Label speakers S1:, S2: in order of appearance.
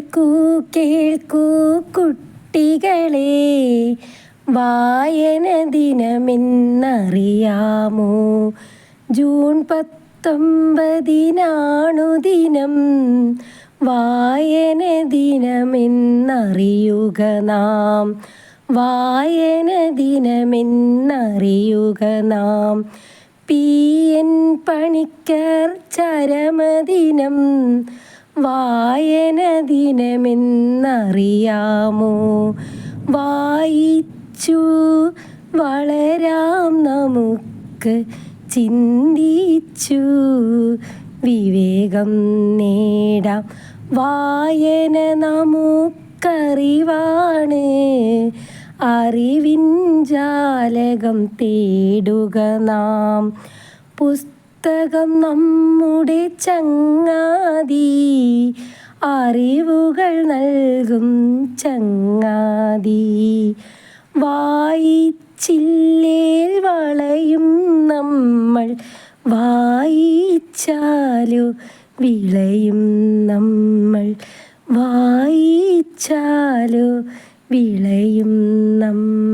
S1: കേൾക്കൂ കേൾക്കൂ കുട്ടികളെ. വായന ദിനമെന്നറിയാമോ? ജൂൺ പത്തൊമ്പതിനാണു ദിനം. വായന ദിനമെന്നറിയുക നാം. വായന ദിനമെന്നറിയുക നാം. പി. എൻ. പണിക്കർ ചരമദിനം. വായന ദിനമെന്നറിയാമോ? വായിച്ചു വളരാം നമുക്ക് ചിന്തിച്ചു വിവേകം നേടാം. വായന നമുക്കറിവാണ് അറിവിൻ ജാലകം തേടുക നാം. പുസ്തകം നമ്മുടെ ചങ്ങാതി. അറിവുകൾ നൽകും ചങ്ങാതി. വായിച്ചില്ലേൽ വളയും നമ്മൾ. വായിച്ചാലു വിളയും നമ്മൾ. വായിച്ചാലു വിളയും നമ്മൾ